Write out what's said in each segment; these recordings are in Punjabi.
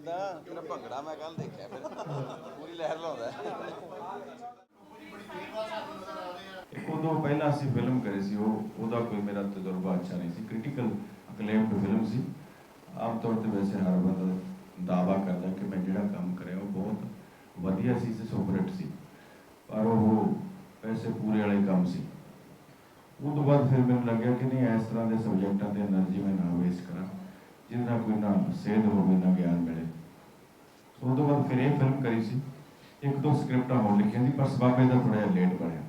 ਇਦਾਂ ਉਦੋਂ ਪਹਿਲਾਂ ਅਸੀਂ ਫਿਲਮ ਕਰੀ ਸੀ, ਉਹ ਉਹਦਾ ਕੋਈ ਮੇਰਾ ਤਜਰਬਾ ਅੱਛਾ ਨਹੀਂ ਸੀ। ਕ੍ਰਿਟੀਕਲ ਅਕਲੇਮਡ ਫਿਲਮ ਸੀ। ਆਮ ਤੌਰ ਤੇ ਵੈਸੇ ਹਰ ਬੰਦਾ ਦਾਵਾ ਕਰਦਾ ਕਿ ਮੈਂ ਜਿਹੜਾ ਕੰਮ ਕਰਿਆ, ਉਹ ਬਹੁਤ ਵਧੀਆ ਸੀ ਤੇ ਸੁਪਰਹਿਟ ਸੀ। ਪਰ ਉਹ ਪੈਸੇ ਪੂਰੇ ਵਾਲੇ ਕੰਮ ਸੀ। ਉਹ ਤੋਂ ਬਾਅਦ ਫਿਰ ਮੈਨੂੰ ਲੱਗਿਆ ਕਿ ਨਹੀਂ, ਇਸ ਤਰ੍ਹਾਂ ਦੇ ਸਬਜੈਕਟਾਂ ਤੇ એનર્ਜੀ ਮੈਂ ਨਾ ਵੇਸਟ ਕਰਾਂ। ਜਿਹਦੇ ਨਾਲ ਕੋਈ ਨਾ ਸੇਧ ਹੋਵੇ, ਨਾ ਗਿਆਨ ਮਿਲੇ। ਸੋ ਉਹ ਤੋਂ ਬਾਅਦ ਫਿਰ ਇਹ ਫਿਲਮ ਕਰੀ ਸੀ। ਇੱਕ ਦੋ ਸਕ੍ਰਿਪਟਾਂ ਹੋਰ ਲਿਖੀਆਂ ਸੀ, ਪਰ ਸਬਾਬੇ ਦਾ ਥੋੜਾ ਜਿਹਾ ਲੇਟ ਬਣਿਆ।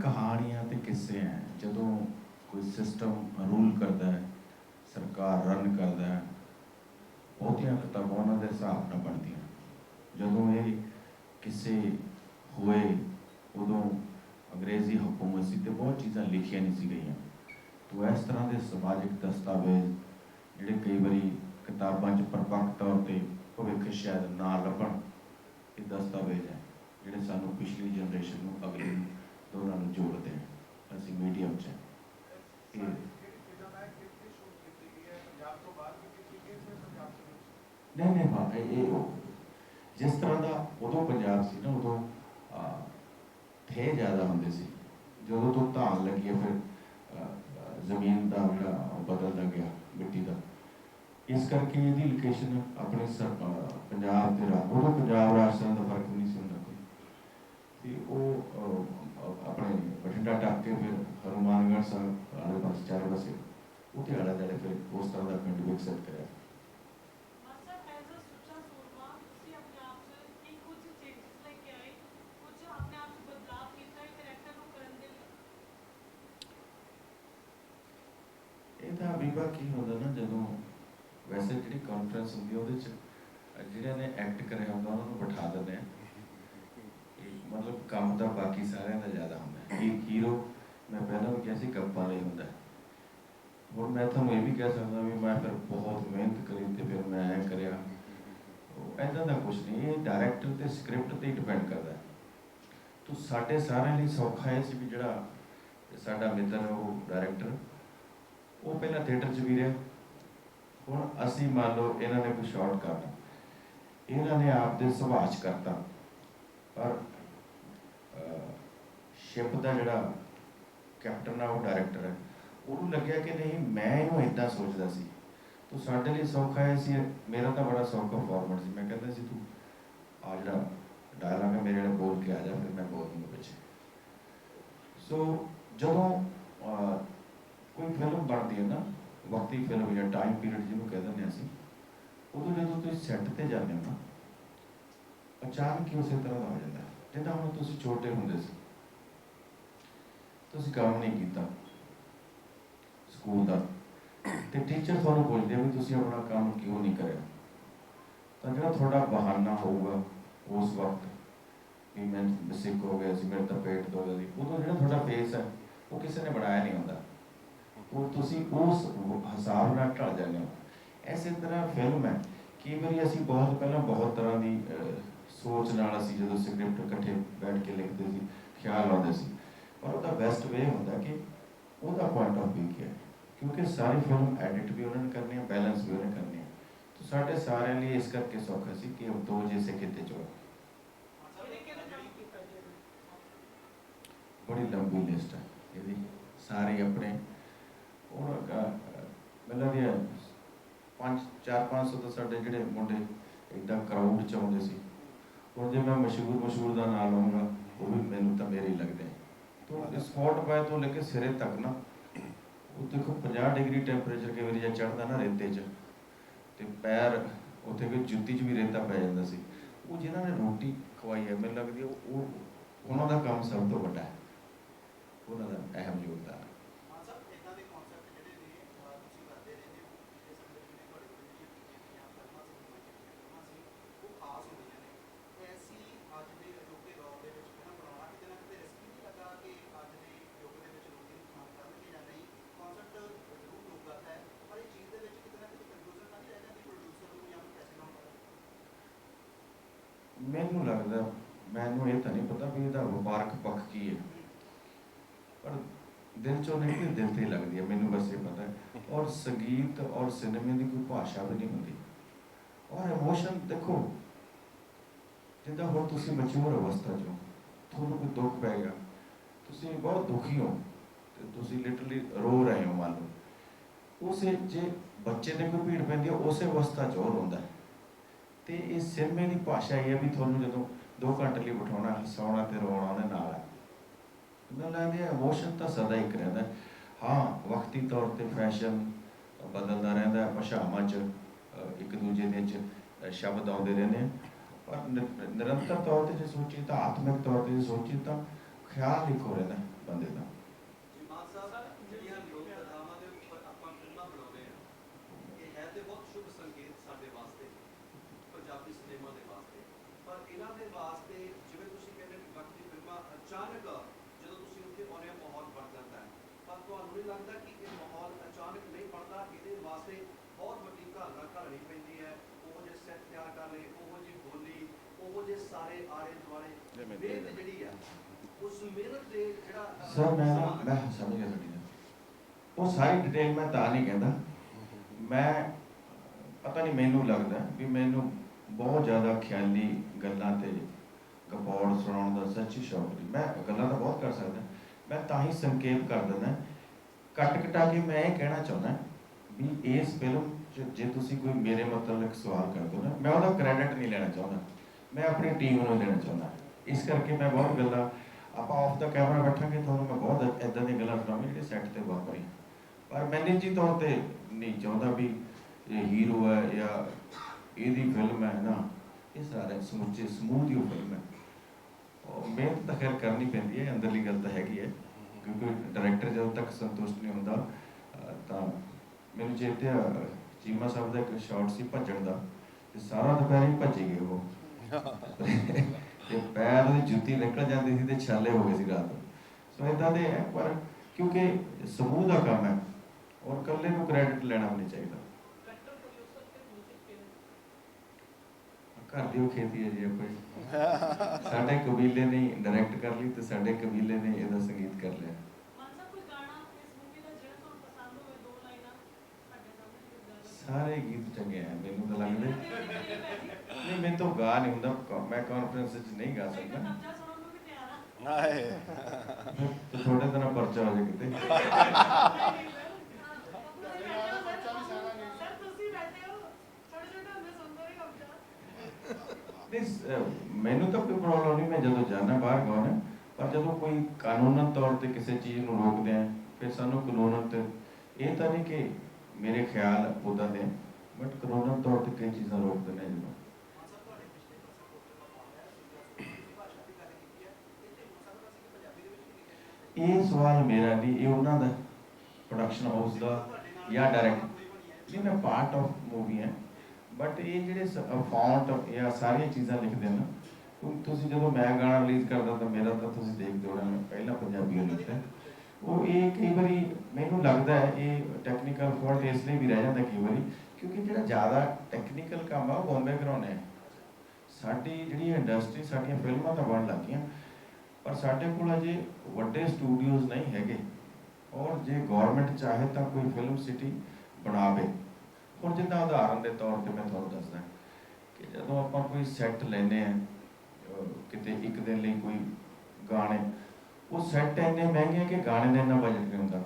ਕਹਾਣੀਆਂ ਤੇ ਕਿੱਸੇ ਹੈ? ਜਦੋਂ ਕੋਈ ਸਿਸਟਮ ਰੂਲ ਕਰਦਾ ਹੈ, ਸਰਕਾਰ ਰਨ ਕਰਦਾ ਹੈ, ਬਹੁਤੀਆਂ ਕਿਤਾਬਾਂ ਉਹਨਾਂ ਦੇ ਹਿਸਾਬ ਨਾਲ ਬਣਦੀਆਂ। ਜਦੋਂ ਇਹ ਕਿਸੇ ਹੋਏ, ਉਦੋਂ ਅੰਗਰੇਜ਼ੀ ਹਕੂਮਤ ਸੀ ਤੇ ਬਹੁਤ ਚੀਜ਼ਾਂ ਲਿਖੀਆਂ ਨਹੀਂ ਸੀ ਗਈਆਂ। ਤੋ ਇਸ ਤਰ੍ਹਾਂ ਦੇ ਸਮਾਜਿਕ ਦਸਤਾਵੇਜ਼ ਜਿਹੜੇ ਕਈ ਵਾਰੀ ਕਿਤਾਬਾਂ 'ਚ ਪਰਪੱਕ ਤੌਰ ਤੇ ਭਵਿੱਖ ਸ਼ਾਇਦ ਨਾ ਲੱਭਣ ਇਹ ਦਸਤਾਵੇਜ਼ ਹੈ ਜਿਹੜੇ ਸਾਨੂੰ ਪਿਛਲੀ ਜਨਰੇਸ਼ਨ ਨੂੰ ਅਗਲੀ ਦੋਨਾਂ ਨੂੰ ਜੋੜਦੇ ਹਨ ਅਸੀਂ ਮੀਡੀਅਮ 'ਚ। ਇਹ ਨਹੀਂ? ਨਹੀਂ ਬਾ ਇਹ ਜਿਸ ਤਰ੍ਹਾਂ ਦਾ ਉਦੋਂ ਪੰਜਾਬ ਸੀ ਨਾ ਉਦੋਂ ਥੇ ਜ਼ਿਆਦਾ ਹੁੰਦੇ ਸੀ। ਜਦੋਂ ਤੋਂ ਧਾਨ ਲੱਗੀ ਫਿਰ ਜ਼ਮੀਨ ਦਾ ਜਿਹੜਾ ਬਦਲਦਾ ਗਿਆ, ਮਿੱਟੀ ਦਾ। ਇਸ ਕਰਕੇ ਇਹਦੀ ਲੋਕੇਸ਼ਨ ਆਪਣੇ ਸਰ ਪੰਜਾਬ ਤੇ ਰਾਜ ਉਦੋਂ ਪੰਜਾਬ ਰਾਜਸਥਾਨ ਦਾ ਫ਼ਰਕ ਨਹੀਂ ਸੀ ਹੁੰਦਾ ਕੋਈ। ਤੇ ਉਹ ਆਪਣੇ ਬਠਿੰਡਾ ਟੱਪ ਕੇ ਫਿਰ ਹਨੂਮਾਨਗੜ੍ਹ ਸਾਹਿਬ, ਆਲੇ ਪਾਸੇ, ਚਾਰੇ ਪਾਸੇ, ਉੱਥੇ ਆਲਾ ਦੁਆਲੇ ਫਿਰ ਉਸ ਤਰ੍ਹਾਂ ਦਾ ਪਿੰਡ ਵਿਕਸਿਤ ਕਰਿਆ master as a Sucha Soorma ਤੁਸੀਂ ਆਪਣੇ ਆਪ 'ਚ ਕੀ ਕੁਝ ਚੇਂਜਸ ਲੈ ਕੇ ਆਏ ਕੁਝ ਆਪਣੇ ਆਪ 'ਚ ਬਦਲਾਅ ਕੀਤਾ ਹੈ ਕਰੈਕਟਰ ਨੂੰ ਕਰਨ ਦੇ ਲਈ ਕੀ ਹੁੰਦਾ ਨਾ ਜਦੋਂ ਵੈਸੇ ਜਿਹੜੀ ਕਾਨਫਰੰਸ ਹੁੰਦੀ ਉਹਦੇ ਚ ਜਿਹੜਿਆਂ ਨੇ ਐਕਟ ਕਰਿਆ ਹੁੰਦਾ, ਉਹਨਾਂ ਨੂੰ ਬਿਠਾ ਦਿੰਦੇ ਆ। ਮਤਲਬ ਕੰਮ ਤਾਂ ਬਾਕੀ ਸਾਰਿਆਂ ਦਾ ਜ਼ਿਆਦਾ ਹੁੰਦਾ ਹੈ। ਹੀਰੋ ਮੈਂ ਪਹਿਲਾਂ ਵੀ ਕਿਹਾ ਸੀ, ਗੱਪਾਂ ਲਈ ਹੁੰਦਾ ਹੁਣ ਮੈਂ ਤੁਹਾਨੂੰ ਇਹ ਵੀ ਕਹਿ ਸਕਦਾ ਵੀ ਮੈਂ ਫਿਰ ਬਹੁਤ ਮਿਹਨਤ ਕਰੀ ਤੇ ਫਿਰ ਮੈਂ ਐ ਕਰਿਆ। ਉਹ ਐਦਾਂ ਦਾ ਕੁਝ ਨਹੀਂ, ਇਹ ਡਾਇਰੈਕਟਰ ਤੇ ਸਕ੍ਰਿਪਟ ਤੇ ਡਿਪੈਂਡ ਕਰਦਾ ਤੋ ਸਾਡੇ ਸਾਰਿਆਂ ਲਈ ਸੌਖਾ ਹੈ ਸੀ ਵੀ ਜਿਹੜਾ ਸਾਡਾ ਮਿੱਤਰ ਹੈ, ਉਹ ਡਾਇਰੈਕਟਰ ਉਹ ਪਹਿਲਾਂ ਥੀਏਟਰ 'ਚ ਵੀ ਰਿਹਾ। ਹੁਣ ਅਸੀਂ ਮੰਨ ਲਓ ਇਹਨਾਂ ਨੇ ਕੋਈ ਸ਼ਾਰਟ ਕਰਨਾ ਇਹਨਾਂ ਨੇ ਆਪ ਦੇ ਸੁਭਾਅ ਕਰਤਾ। ਪਰ ਸ਼ਿਪ ਦਾ ਜਿਹੜਾ ਕੈਪਟਨ ਆ, ਉਹ ਡਾਇਰੈਕਟਰ ਹੈ ਉਹਨੂੰ ਲੱਗਿਆ ਕਿ ਨਹੀਂ, ਮੈਂ ਇਹਨੂੰ ਇਦਾਂ ਸੋਚਦਾ ਸੀ। ਤੋ ਸਾਡੇ ਲਈ ਸੌਖਾ ਹੈ ਸੀ। ਮੇਰਾ ਤਾਂ ਬੜਾ ਸੌਖਾ ਫਾਰਮੈਟ ਸੀ। ਮੈਂ ਕਹਿੰਦਾ ਸੀ, ਤੂੰ ਆ ਜਿਹੜਾ ਡਾਇਲਾਗ ਹੈ ਮੇਰੇ ਨਾਲ ਬੋਲ ਕੇ ਆ ਜਾ, ਫਿਰ ਮੈਂ ਬੋਲ ਦੂੰਗਾ ਪਿੱਛੇ। ਸੋ ਜਦੋਂ ਕੋਈ ਫਿਲਮ ਬਣਦੀ ਹੈ ਨਾ, ਵਕਤੀ ਫਿਲਮ ਜਾਂ ਟਾਈਮ ਪੀਰੀਅਡ ਜਿਹਨੂੰ ਕਹਿ ਦਿੰਦੇ ਅਸੀਂ, ਉਦੋਂ ਜਦੋਂ ਤੁਸੀਂ ਸੈੱਟ ਤੇ ਜਾਂਦੇ ਹੋ ਨਾ, ਅਚਾਨਕ ਹੀ ਉਸੇ ਤਰ੍ਹਾਂ ਦਾ ਹੋ ਜਾਂਦਾ ਜਿੱਦਾਂ ਹੁਣ ਤੁਸੀਂ ਛੋਟੇ ਹੁੰਦੇ ਸੀ। ਤੁਸੀਂ ਕੰਮ ਨਹੀਂ ਕੀਤਾ, ਸਕੂਲ ਦਾ, ਤੇ ਟੀਚਰ ਤੁਹਾਨੂੰ ਪੁੱਛਦੇ ਆ ਵੀ ਤੁਸੀਂ ਆਪਣਾ ਕੰਮ ਕਿਉਂ ਨਹੀਂ ਕਰਿਆ? ਤਾਂ ਜਿਹੜਾ ਤੁਹਾਡਾ ਬਹਾਨਾ ਹੋਊਗਾ ਉਸ ਵਕਤ, ਵੀ ਮੈਂ ਸਿੱਕ ਹੋ ਗਿਆ ਸੀ, ਮੇਰੇ ਤਾਂ ਪੇਟ ਦੁਖਦਾ ਸੀ, ਉਦੋਂ ਜਿਹੜਾ ਤੁਹਾਡਾ ਫੇਸ ਹੈ, ਉਹ ਕਿਸੇ ਨੇ ਬਣਾਇਆ ਨਹੀਂ ਹੁੰਦਾ। ਉਹ ਤੁਸੀਂ ਉਸ ਹਿਸਾਬ ਨਾਲ ਢਲ ਜਾਂਦੇ ਹੋ। ਐਸੇ ਤਰ੍ਹਾਂ ਫਿਲਮ ਹੈ। ਕਈ ਵਾਰੀ ਅਸੀਂ ਬਹੁਤ ਪਹਿਲਾਂ ਬਹੁਤ ਤਰ੍ਹਾਂ ਦੀ ਸੋਚ ਨਾਲ ਅਸੀਂ ਜਦੋਂ ਸਕ੍ਰਿਪਟ ਇਕੱਠੇ ਬੈਠ ਕੇ ਲਿਖਦੇ ਸੀ, ਖਿਆਲ ਆਉਂਦੇ ਸੀ। ਪਰ ਉਹਦਾ ਬੈਸਟ ਵੇ ਹੁੰਦਾ ਕਿ ਉਹਦਾ ਪੁਆਇੰਟ ਆਫ View ਕੀ ਹੈ? ਕਿਉਂਕਿ ਸਾਰੀ ਫਿਲਮ ਐਡਿਟ ਵੀ ਉਹਨਾਂ ਨੇ ਕਰਨੀ ਹੈ ਬੈਲੈਂਸ ਵੀ ਉਹਨਾਂ ਨੇ ਕਰਨੀ ਹੈ। ਤਾਂ ਸਾਡੇ ਸਾਰਿਆਂ ਲਈ ਇਸ ਕਰਕੇ ਸੌਖਾ ਸੀ ਕਿ ਉਹ ਦੋ ਜੈਸੇ ਕਿਤੇ ਚੋ ਬੜੀ ਲੰਬੀ ਲਿਸਟ ਹੈ। ਇਹਦੀ ਸਾਰੇ ਆਪਣੇ ਹੁਣ ਮੈਨੂੰ ਲੱਗਦਾ ਪੰਜ, ਚਾਰ, ਪੰਜ ਸੌ ਤਾਂ ਸਾਡੇ ਜਿਹੜੇ ਮੁੰਡੇ ਇਦਾਂ ਕਰਾਊਡ ਚ ਆਉਂਦੇ ਸੀ। ਹੁਣ ਜੇ ਮੈਂ ਮਸ਼ਹੂਰ ਮਸ਼ਹੂਰ ਦਾ ਨਾਮ ਲਵਾਂਗਾ, ਉਹ ਵੀ ਮੈਨੂੰ ਤਾਂ ਮੇਰੇ ਹੀ ਲੱਗਦੇ ਤੋਂ ਸਪੌਟ ਪਾਏ ਤੋਂ ਲੈ ਕੇ ਸਿਰੇ ਤੱਕ ਨਾ, ਉਹ ਦੇਖੋ 50 ਡਿਗਰੀ ਟੈਂਪਰੇਚਰ ਕਈ ਵਾਰੀ ਜਾਂ ਚੜਦਾ ਨਾ ਰੇਤੇ 'ਚ, ਤੇ ਪੈਰ ਉੱਥੇ ਕੋਈ ਜੁੱਤੀ 'ਚ ਵੀ ਰੇਤਾ ਪੈ ਜਾਂਦਾ ਸੀ। ਉਹ ਜਿਨ੍ਹਾਂ ਨੇ ਰੋਟੀ ਖਵਾਈ ਹੈ ਮੈਨੂੰ ਲੱਗਦੀ ਉਹ, ਉਹ- ਉਹਨਾਂ ਦਾ ਕੰਮ ਸਭ ਤੋਂ ਵੱਡਾ ਹੈ। ਉਹਨਾਂ ਦਾ ਅਹਿਮ ਯੋਗਦਾਨ ਹੈ ਹਾਂ ਸਰ ਇਦਾਂ ਦੇ ਕਨਸੈਪਟ ਜਿਹੜੇ ਨੇ ਅਹ ਤੁਸੀਂ ਕਰਦੇ ਰਹਿੰਦੇ ਹੋ ਇਸ ਸੰਦਰਭ ਵਿੱਚ ਤੁਹਾਡੇ ਕੋਲ ਜਿਹੜੀਆਂ ਕੀਤੀਆਂ ਫਿਲਮਾਂ ਸੀ ਫਿਲਮਾਂ ਸੀ ਉਹ ਖਾਸ ਹੁੰਦੀਆਂ ਨੇ ਐਸੀ ਅੱਜ ਦੇ ਅਜੋਕੇ ਦੌਰ ਦੇ ਵਿੱਚ ਫਿਲਮ ਬਣਾਉਣਾ ਕਿਤੇ ਨਾ ਕਿਤੇ ਰਿਸਕੀ ਨਹੀਂ ਲੱਗਾ ਕਿ ਅੱਜ ਦੇ ਯੁੱਗ ਦੇ ਵਿੱਚ ਲੋਕ ਇਹਨੂੰ ਪਸੰਦ ਕਰਨਗੇ ਜਾਂ ਨਹੀਂ ਕਨਸੈਪਟ ਜ਼ਰੂਰ ਲੋਕਗਤ ਹੈ ਪਰ ਇਹ ਚੀਜ਼ ਦੇ ਵਿੱਚ ਕਿਤੇ ਨਾ ਕਿਤੇ ਕਨਫਿਊਜ਼ਨ ਤਾਂ ਨਹੀਂ ਰਹਿ ਜਾਂਦੀ ਪ੍ਰੋਡਿਊਸਰ ਨੂੰ ਜਾਂ ਫਿਰ ਪੈਸੇ ਲਾਉਣ ਵਾਲੇ ਨੂੰ? ਮੈਨੂੰ ਲੱਗਦਾ, ਮੈਨੂੰ ਇਹ ਤਾਂ ਨਹੀਂ ਪਤਾ ਵੀ ਇਹਦਾ ਵਪਾਰਕ ਪੱਖ ਕੀ ਹੈ। ਪਰ ਦਿਲ ਚੋਂ ਨਹੀਂ ਕਿ ਦਿਲ ਤੇ ਲੱਗਦੀ ਹੈ? ਮੈਨੂੰ ਬਸ ਇਹ ਪਤਾ ਹੈ। ਔਰ ਸੰਗੀਤ ਔਰ ਸਿਨੇਮੇ ਦੀ ਕੋਈ ਭਾਸ਼ਾ ਵੀ ਨਹੀਂ ਹੁੰਦੀ। ਔਰ ਇਮੋਸ਼ਨ ਦੇਖੋ, ਜਿੱਦਾਂ ਹੁਣ ਤੁਸੀਂ ਮੈਚੁਰ ਅਵਸਥਾ 'ਚ ਹੋ, ਤੁਹਾਨੂੰ ਕੋਈ ਦੁੱਖ ਪੈ ਗਿਆ, ਤੁਸੀਂ ਬਹੁਤ ਦੁਖੀ ਹੋ, ਤੇ ਤੁਸੀਂ ਲਿਟਰਲੀ ਰੋ ਰਹੇ ਹੋ ਮੰਨ ਲਓ। ਉਸੇ ਜੇ ਬੱਚੇ ਦੇ ਕੋਈ ਭੀੜ ਪੈਂਦੀ ਹੈ, ਉਸੇ ਅਵਸਥਾ 'ਚ ਉਹ ਰੋਂਦਾ ਹੈ। ਤੇ ਇਹ ਸਿਨੇਮੇ ਦੀ ਭਾਸ਼ਾ ਇਹ ਹੈ ਵੀ ਤੁਹਾਨੂੰ ਜਦੋਂ 2 ਘੰਟੇ ਲਈ ਬਿਠਾਉਣਾ, ਹਸਾਉਣਾ ਤੇ ਰਵਾਉਣਾ ਉਹਨੇ ਨਾਲ ਹੈ ਮੈਨੂੰ ਲੱਗਦਾ ਹੈ ਇਮੋਸ਼ਨ ਤਾਂ ਸਦਾ ਇੱਕ ਰਹਿੰਦਾ ਹਾਂ। ਵਕਤੀ ਤੌਰ ਤੇ ਫੈਸ਼ਨ ਬਦਲਦਾ ਰਹਿੰਦਾ ਹੈ, ਭਾਸ਼ਾਵਾਂ 'ਚ ਇੱਕ ਦੂਜੇ ਦੇ 'ਚ ਸ਼ਬਦ ਆਉਂਦੇ ਰਹਿੰਦੇ ਆ। ਪਰ ਨਿਰੰਤਰ ਤੌਰ ਤੇ ਜੇ ਸੋਚੀਏ ਤਾਂ, ਆਤਮਿਕ ਤੌਰ ਤੇ ਜੇ ਸੋਚੀ ਤਾਂ ਖਿਆਲ ਇੱਕੋ ਰਹਿੰਦਾ ਬੰਦੇ ਦਾ ਜੀ ਮਾਨ ਸਾਹਿਬ ਜਿਹੜੀਆਂ ਲੋਕ ਕਥਾਵਾਂ ਦੇ ਉੱਪਰ ਆਪਾਂ ਫਿਲਮਾਂ ਬਣਾਉਂਦੇ ਆ ਇਹ ਹੈ ਤੇ ਬਹੁਤ ਸ਼ੁਭ ਸੰਕੇਤ ਸਾਡੇ ਵਾਸਤੇ ਪੰਜਾਬੀ ਸਿਨੇਮਾ ਦੇ ਵਾਸਤੇ ਪਰ ਇਹਨਾਂ ਦੇ ਵਾਸਤੇ ਜਿਵੇਂ ਤੁਸੀਂ ਕਹਿੰਦੇ ਕਿ ਵਕਤ ਦੀ ਫਿਲਮਾਂ ਅਚਾਨਕ ਜਦੋਂ ਤੁਸੀਂ ਉੱਥੇ ਆਉਂਦੇ ਹੋ ਮਾਹੌਲ ਬਣ ਜਾਂਦਾ ਹੈ। ਪਰ ਤੁਹਾਨੂੰ ਨਹੀਂ ਲੱਗਦਾ ਕਿ ਇਹ ਮਾਹੌਲ ਅਚਾਨਕ ਨਹੀਂ ਬਣਦਾ? ਇਹਦੇ ਵਾਸਤੇ ਬਹੁਤ ਵੱਡੀ ਘਾਲਣਾ ਘਾਲਣੀ ਪੈਂਦੀ ਹੈ। ਉਹ ਜਿਹੇ ਸੈੱਟ ਤਿਆਰ ਕਰ ਲਏ ਉਹ ਜਿਹੀ ਬੋਲੀ ਉਹ ਜਿਹੇ ਸਾਰੇ ਆਲੇ ਦੁਆਲੇ ਮਿਹਨਤ ਜਿਹੜੀ ਆ ਉਸ ਮਿਹਨਤ ਦੇ ਜਿਹੜਾ ਅ, ਸਰ ਮੈਂ ਮੈਂ ਸਮਝ ਗਿਆ ਤੁਹਾਡੀ। ਉਹ ਸਾਰੀ ਡਿਟੇਲ ਮੈਂ ਤਾਂ ਨਹੀਂ ਕਹਿੰਦਾ। ਮੈਂ ਪਤਾ ਨਹੀਂ ਮੈਨੂੰ ਲੱਗਦਾ ਵੀ ਮੈਨੂੰ ਬਹੁਤ ਜ਼ਿਆਦਾ ਖਿਆਲੀ ਗੱਲਾਂ ਤੇ ਗਪੌੜ ਸੁਣਾਉਣ ਦਾ ਸੱਚੀ ਸ਼ੌਕ ਨਹੀਂ ਮੈਂ ਗੱਲਾਂ ਤਾਂ ਬਹੁਤ ਕਰ ਸਕਦਾ। ਮੈਂ ਤਾਂ ਹੀ ਸੰਕੇਤ ਕਰ ਦਿੰਦਾ। ਕੱਟ ਕਟਾ ਕੇ ਮੈਂ ਇਹ ਕਹਿਣਾ ਚਾਹੁੰਦਾ ਵੀ ਇਸ ਫਿਲਮ ਜੇ ਤੁਸੀਂ ਕੋਈ ਮੇਰੇ ਮਤਲਬ ਸਵਾਲ ਕਰਦੇ ਹੋ ਨਾ, ਮੈਂ ਉਹਦਾ ਕ੍ਰੈਡਿਟ ਨਹੀਂ ਲੈਣਾ ਚਾਹੁੰਦਾ। ਮੈਂ ਆਪਣੀ ਟੀਮ ਨੂੰ ਦੇਣਾ ਚਾਹੁੰਦਾ। ਇਸ ਕਰਕੇ ਮੈਂ ਬਹੁਤ ਗੱਲਾਂ, ਆਪਾਂ ਆਫ ਦਾ ਕੈਮਰਾ ਬੈਠਾਂਗੇ, ਤੁਹਾਨੂੰ ਮੈਂ ਬਹੁਤ ਇਦਾਂ ਦੀਆਂ ਗੱਲਾਂ ਸੁਣਾਵਾਂ ਜਿਹੜੇ ਸੈੱਟ ਤੇ ਵਾਪਰੀ ਪਰ ਮੈਂ ਨਿੱਜੀ ਤੌਰ ਤੇ ਨਹੀਂ ਚਾਹੁੰਦਾ ਵੀ ਇਹ ਹੀਰੋ ਹੈ ਜਾਂ ਇਹਦੀ ਫਿਲਮ ਹੈ ਨਾ, ਇਹ ਸਾਰੇ ਸਮੁੱਚੇ ਸਮੂਹ ਦੀ ਉਹ ਫਿਲਮ ਹੈ। ਉਹ ਮਿਹਨਤ ਤਾਂ ਖੈਰ ਕਰਨੀ ਪੈਂਦੀ ਹੈ, ਅੰਦਰਲੀ ਗੱਲ ਤਾਂ ਹੈਗੀ ਹੈ, ਕਿਉਂਕਿ ਡਾਇਰੈਕਟਰ ਜਦੋਂ ਤੱਕ ਸੰਤੁਸ਼ਟ ਨਹੀਂ ਹੁੰਦਾ ਤਾਂ ਮੈਨੂੰ ਚੇਤੇ ਆ ਚੀਮਾ ਸਾਹਿਬ ਦਾ ਇੱਕ ਸ਼ਾਟ ਸੀ ਭੱਜਣ ਦਾ, ਤੇ ਸਾਰਾ ਦੁਪਹਿਰ ਹੀ ਭੱਜੇ ਗਏ ਉਹ। ਤੇ ਪੈਰ ਦੀ ਜੁੱਤੀ ਨਿਕਲ ਜਾਂਦੀ ਸੀ ਤੇ ਛਾਲੇ ਹੋ ਗਏ ਸੀ ਰਾਤ ਨੂੰ। ਸੋ ਇਦਾਂ ਦੇ ਹੈ, ਪਰ ਕਿਉਂਕਿ ਸਮੂਹ ਦਾ ਕੰਮ ਹੈ, ਔਰ ਇਕੱਲੇ ਨੂੰ ਕ੍ਰੈਡਿਟ ਲੈਣਾ ਵੀ ਨਹੀਂ ਚਾਹੀਦਾ। ਘਰ ਦੀ ਖੇਤੀ ਹੈ ਜੀ ਆਪਾਂ ਸਾਡੇ ਕਬੀਲੇ ਨੇ ਡਾਇਰੈਕਟ ਕਰ ਲਈ ਤੇ ਸਾਡੇ ਕਬੀਲੇ ਨੇ ਇਹਦਾ ਸੰਗੀਤ ਕਰ ਲਿਆ। ਸਾਰੇ ਗੀਤ ਚੰਗੇ ਆ ਮੈਨੂੰ ਤਾਂ ਲੱਗਦਾ। ਨਹੀਂ ਮੈਂ ਤਾਂ ਗਾ ਨਹੀਂ ਹੁੰਦਾ ਮੈਂ ਕਾਨਫਰੰਸ ਵਿੱਚ ਨਹੀਂ ਗਾ ਸਕਦਾ। ਹਾਏ ਤੁਹਾਡੇ ਤਾਂ ਪਰਚਾ ਹੋ ਜਾ ਕਿਤੇ। ਨਹੀਂ ਸ- ਅਹ, ਮੈਨੂੰ ਤਾਂ ਕੋਈ ਪ੍ਰੋਬਲਮ ਨਹੀਂ, ਮੈਂ ਜਦੋਂ ਜਾਣਾ ਬਾਹਰ ਗਾਉਣਾ, ਪਰ ਜਦੋਂ ਕੋਈ ਕਾਨੂੰਨਨ ਤੌਰ ਤੇ ਕਿਸੇ ਚੀਜ਼ ਨੂੰ ਰੋਕਦੇ ਆ, ਫਿਰ ਸਾਨੂੰ ਕਾਨੂੰਨਨ ਤੇ, ਇਹ ਤਾਂ ਨਹੀਂ ਕਿ ਮੇਰੇ ਖਿਆਲ ਉਦਾਂ ਦੇ ਬਟ ਕਾਨੂੰਨਨ ਤੌਰ ਤੇ ਕਈ ਚੀਜ਼ਾਂ ਰੋਕਦੇ ਨੇ ਜਦੋਂ। ਮਾਨ ਸਾਹਿਬ ਤੁਹਾਡੇ ਪਿਛਲੇ ਪਾਸੇ ਕੋਲ ਆਇਆ ਸੀ ਭਾਸ਼ਾ ਦੀ ਗੱਲ ਕੀਤੀ ਹੈ ਇੱਥੇ ਹੋ ਸਕਦਾ ਸੀ ਕਿ ਪੰਜਾਬੀ ਦੇ ਵਿੱਚ ਵੀ ਲਿਖਿਆ ਜਾਵੇ ਇਹ ਸਵਾਲ ਮੇਰਾ ਨਹੀਂ ਇਹ ਉਹਨਾਂ ਦਾ ਪ੍ਰੋਡਕਸ਼ਨ ਹਾਊਸ ਦਾ ਜਾਂ ਡਾਇਰੈਕਟ ਨਹੀਂ, ਮੈਂ ਪਾਰਟ ਆਫ ਮੂਵੀ ਹੈ। ਬਟ ਇਹ ਜਿਹੜੇ ਫੌਂਟ ਜਾਂ ਸਾਰੀਆਂ ਚੀਜ਼ਾਂ ਲਿਖਦੇ ਨੇ ਤੁਸੀਂ ਜਦੋਂ ਮੈਂ ਗਾਣਾ ਰਿਲੀਜ਼ ਕਰਦਾ ਤਾਂ ਮੇਰਾ ਤਾਂ ਤੁਸੀਂ ਦੇਖਦੇ ਹੋਣਾ ਮੈਂ ਪਹਿਲਾਂ ਪੰਜਾਬੀ ਲਿਖਦਾ ਉਹ ਇਹ ਕਈ ਵਾਰੀ ਮੈਨੂੰ ਲੱਗਦਾ ਹੈ, ਇਹ ਟੈਕਨੀਕਲ ਫਾਲਟ ਇਸ ਲਈ ਵੀ ਰਹਿ ਜਾਂਦਾ ਕਈ ਵਾਰੀ, ਕਿਉਂਕਿ ਜਿਹੜਾ ਜ਼ਿਆਦਾ ਟੈਕਨੀਕਲ ਕੰਮ ਆ, ਉਹ ਬੰਬੇ ਕਰਾਉਣੇ ਆ। ਸਾਡੀ ਜਿਹੜੀ ਇੰਡਸਟਰੀ ਸਾਡੀਆਂ ਫਿਲਮਾਂ ਤਾਂ ਬਣ ਲੱਗੀਆਂ, ਪਰ ਸਾਡੇ ਕੋਲ ਅਜੇ ਵੱਡੇ ਸਟੂਡੀਓਜ਼ ਨਹੀਂ ਹੈਗੇ। ਔਰ ਜੇ ਗਵਰਨਮੈਂਟ ਚਾਹੇ ਤਾਂ ਕੋਈ ਫਿਲਮ ਸਿਟੀ ਬਣਾਵੇ। ਹੁਣ ਜਿੱਦਾਂ ਉਦਾਹਰਨ ਦੇ ਤੌਰ ਤੇ ਮੈਂ ਤੁਹਾਨੂੰ ਦੱਸਦਾ ਕਿ ਜਦੋਂ ਆਪਾਂ ਕੋਈ ਸੈੱਟ ਲੈਨੇ ਆ ਕਿਤੇ ਇੱਕ ਦਿਨ ਲਈ ਕੋਈ ਗਾਣੇ, ਉਹ ਸੈੱਟ ਇੰਨੇ ਮਹਿੰਗੇ ਆ ਕਿ ਗਾਣੇ ਦਾ ਇੰਨਾ ਬਜਟ ਨਹੀਂ ਹੁੰਦਾ।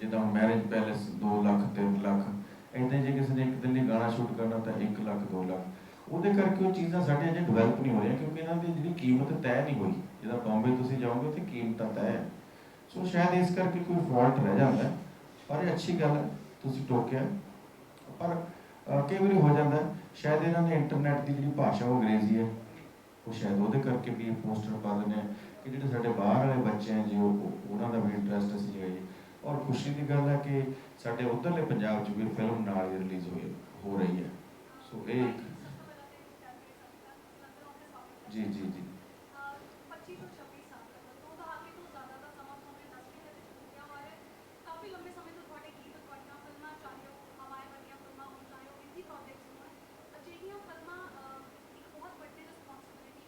ਜਿੱਦਾਂ ਮੈਰਿਜ ਪੈਲੇਸ 2 ਲੱਖ 3 ਲੱਖ, ਇੰਨੇ ਜੇ ਕਿਸੇ ਨੇ ਇੱਕ ਦਿਨ ਲਈ ਗਾਣਾ ਸ਼ੂਟ ਕਰਨਾ ਤਾਂ 1 ਲੱਖ 2 ਲੱਖ। ਉਹਦੇ ਕਰਕੇ ਉਹ ਚੀਜ਼ਾਂ ਸਾਡੇ ਅਜੇ ਡਿਵੈਲਪ ਨਹੀਂ ਹੋ ਰਹੀਆਂ ਕਿਉਂਕਿ ਇਹਨਾਂ ਦੀ ਜਿਹੜੀ ਕੀਮਤ ਤੈਅ ਨਹੀਂ ਹੋਈ। ਜਿੱਦਾਂ ਬੰਬੇ ਤੁਸੀਂ ਜਾਓਗੇ ਤੇ ਕੀਮਤਾਂ ਤੈਅ ਹੈ ਸੋ ਸ਼ਾਇਦ ਇਸ ਕਰਕੇ ਕੋਈ ਫਾਲਟ ਰਹਿ ਜਾਂਦਾ, ਪਰ ਇਹ ਅੱਛੀ ਗੱਲ ਹੈ। ਤੁਸੀਂ ਟੋਕਿਆ ਪਰ ਅਹ, ਕਈ ਵਾਰੀ ਹੋ ਜਾਂਦਾ ਹੈ, ਸ਼ਾਇਦ ਇਹਨਾਂ ਨੇ ਇੰਟਰਨੈਟ ਦੀ ਜਿਹੜੀ ਭਾਸ਼ਾ ਉਹ ਅੰਗਰੇਜ਼ੀ ਹੈ। ਉਹ ਸ਼ਾਇਦ ਉਹਦੇ ਕਰਕੇ ਵੀ ਇਹ ਪੋਸਟਰ ਪਾ ਦਿੰਦੇ ਆ ਕਿ ਜਿਹੜੇ ਸਾਡੇ ਬਾਹਰ ਵਾਲੇ ਬੱਚੇ ਹੈ ਜੀ ਉਹ ਉਹ- ਉਹਨਾਂ ਦਾ ਵੀ ਇੰਟਰਸਟ ਅਸੀਂ ਜਗਾਈਏ ਔਰ ਖੁਸ਼ੀ ਦੀ ਗੱਲ ਹੈ ਕਿ ਸਾਡੇ ਉਧਰਲੇ ਪੰਜਾਬ 'ਚ ਵੀ ਫਿਲਮ ਨਾਲ ਹੀ ਰਿਲੀਜ਼ ਹੋਈ ਹੋ ਰਹੀ ਹੈ। ਸੋ ਇਹ ਜੀ ਜੀ ਜੀ 25 ਤੋਂ 26 ਸਾਲ ਤੱਕ ਦੋ ਦਹਾਕੇ ਤੋਂ ਜ਼ਿਆਦਾ ਦਾ ਸਮਾਂ ਤੁਹਾਨੂੰ ਇੰਡਸਟਰੀ ਦੇ ਵਿੱਚ ਹੋ ਗਿਆ ਔਰ ਕਾਫੀ ਲੰਬੇ ਸਮੇਂ ਤੋਂ ਤੁਹਾਡੇ ਗੀਤ ਤੁਹਾਡੀਆਂ ਫਿਲਮਾਂ ਚਾਹੇ ਉਹ ਹਮਾਰੇ ਵਰਗੀਆਂ ਫਿਲਮਾਂ ਹੋਣ ਚਾਹੇ ਉਹ ਹਿੰਦੀ ਪ੍ਰੋਜੈਕਟਸ ਹੋਣ ਅਜਿਹੀਆਂ ਫਿਲਮਾਂ ਅਹ, ਇੱਕ ਬਹੁਤ ਵੱਡੀ ਰਿਸਪੌਂਸਿਬਿਲਿਟੀ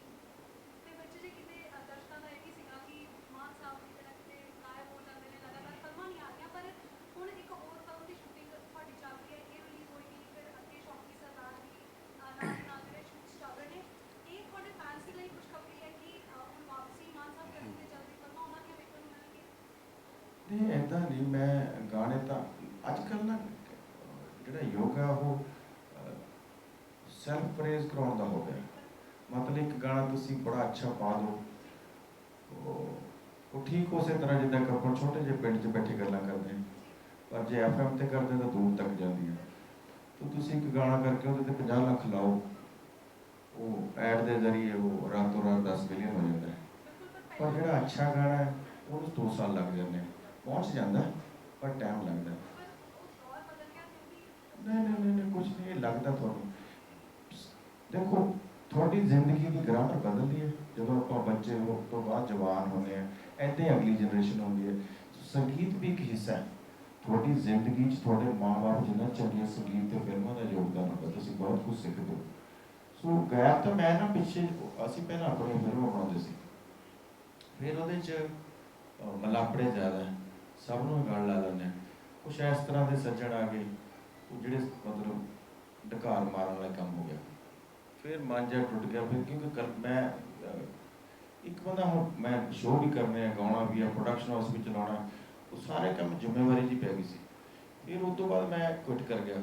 ਤੇ ਵਿੱਚ ਜੇ ਕਿਤੇ ਅਹ, ਦਰਸ਼ਕਾਂ ਦਾ ਇਹ ਵੀ ਸੀਗਾ ਕਿ ਮਾਨ ਸਾਹਿਬ ਵੀ ਜਿਹੜਾ ਕਿਤੇ ਗਾਇਬ ਹੋ ਜਾਂਦੇ ਨੇ ਲਗਾਤਾਰ ਫਿਲਮਾਂ ਨਹੀਂ ਆ ਰਹੀਆਂ ਪਰ ਹੁਣ ਇੱਕ ਹੋਰ ਫਿਲਮ ਦੀ ਸ਼ੂਟਿੰਗ ਤੁਹਾਡੀ ਚੱਲ ਰਹੀ ਹੈ ਇਹ ਨਹੀਂ ਇਦਾਂ ਨਹੀਂ ਮੈਂ ਗਾਣੇ ਤਾਂ ਅੱਜ ਕੱਲ ਨਾ ਜਿਹੜਾ ਯੋਗਾ ਉਹ ਸੈਲਫ ਪ੍ਰੇਜ਼ ਕਰਾਉਣ ਦਾ ਹੋ ਗਿਆ। ਮਤਲਬ ਇੱਕ ਗਾਣਾ ਤੁਸੀਂ ਬੜਾ ਅੱਛਾ ਪਾ ਦਿਓ। ਉਹ- ਠੀਕ ਉਸੇ ਤਰ੍ਹਾਂ ਜਿੱਦਾਂ ਕਿ ਆਪਾਂ ਛੋਟੇ ਜਿਹੇ ਪਿੰਡ 'ਚ ਬੈਠੇ ਗੱਲਾਂ ਕਰਦੇ ਹਾਂ। ਪਰ ਜੇ ਐਫਐਮ ਤੇ ਕਰਦੇ ਤਾਂ ਦੂਰ ਤੱਕ ਜਾਂਦੀ ਹੈ। ਤਾਂ ਤੁਸੀਂ ਇੱਕ ਗਾਣਾ ਕਰਕੇ ਉਹਦੇ ਤੇ 50 ਲੱਖ ਲਾਓ। ਉਹ ਐਡ ਦੇ ਜ਼ਰੀਏ ਉਹ ਰਾਤੋਂ ਰਾਤ 10 ਮਿਲੀਅਨ ਹੋ ਜਾਂਦਾ ਹੈ। ਪਰ ਜਿਹੜਾ ਅੱਛਾ ਗਾਣਾ ਹੈ, ਉਹਨੂੰ 2 ਸਾਲ ਲੱਗ ਜਾਂਦੇ ਆ ਪਹੁੰਚ ਜਾਂਦਾ? ਹੈ, ਪਰ ਟਾਈਮ ਲੱਗਦਾ। ਨਹੀਂ ਨਹੀਂ ਨਹੀਂ ਨਹੀਂ ਕੁਝ ਨਹੀਂ ਲੱਗਦਾ ਤੁਹਾਨੂੰ। ਦੇਖੋ ਤੁਹਾਡੀ ਜ਼ਿੰਦਗੀ ਦੀ ਗ੍ਰਾਮਰ ਬਦਲਦੀ ਹੈ। ਜਦੋਂ ਆਪਾਂ ਬੱਚੇ ਹੋ ਤੋਂ ਬਾਅਦ ਜਵਾਨ ਹੁੰਦੇ ਆ ਏਦਾਂ ਅਗਲੀ ਜਨਰੇਸ਼ਨ ਹੁੰਦੀ ਹੈ। ਸੰਗੀਤ ਵੀ ਇੱਕ ਹਿੱਸਾ ਹੈ। ਤੁਹਾਡੀ ਜ਼ਿੰਦਗੀ 'ਚ ਤੁਹਾਡੇ ਮਾਪੇ ਜਿੰਨਾ ਚੰਗੇ ਸੰਗੀਤ ਤੇ ਫਿਲਮਾਂ ਦਾ ਯੋਗਦਾਨ ਹੁੰਦਾ ਤੁਸੀਂ ਬਹੁਤ ਕੁਝ ਸਿੱਖਦੇ ਹੋ। ਸੋ ਗਾਇਬ ਤਾਂ ਮੈਂ ਨਾ ਪਿੱਛੇ ਅਸੀਂ ਪਹਿਲਾਂ ਆਪਣੀ ਫਿਲਮਾਂ ਬਣਾਉਂਦੇ ਸੀ। ਫਿਰ ਉਹਦੇ 'ਚ ਮਲਾਪੜੇ ਜ਼ਿਆਦਾ ਸਭ ਨੂੰ ਗੱਲ ਲਾ ਲੈਂਦੇ ਹਾਂ ਕੁਛ ਇਸ ਤਰ੍ਹਾਂ ਦੇ ਸੱਜਣ ਆ ਗਏ, ਉਹ ਜਿਹੜੇ ਮਤਲਬ ਢਕਾਰ ਮਾਰਨ ਵਾਲਾ ਕੰਮ ਹੋ ਗਿਆ। ਫਿਰ ਮਨ ਜਿਹਾ ਟੁੱਟ ਗਿਆ, ਫਿਰ ਕਿਉਂਕਿ ਕਰ ਮੈਂ ਇੱਕ ਬੰਦਾ ਹੁਣ ਮੈਂ ਸ਼ੋਅ ਵੀ ਕਰਨੇ ਆ, ਗਾਉਣਾ ਵੀ ਆ ਪ੍ਰੋਡਕਸ਼ਨ ਹਾਊਸ ਵੀ ਚਲਾਉਣਾ, ਉਹ ਸਾਰੇ ਕੰਮ ਜ਼ਿੰਮੇਵਾਰੀ ਜੀ ਪੈ ਗਈ ਸੀ। ਫਿਰ ਉਸ ਤੋਂ ਬਾਅਦ ਮੈਂ ਕੁਇਟ ਕਰ ਗਿਆ।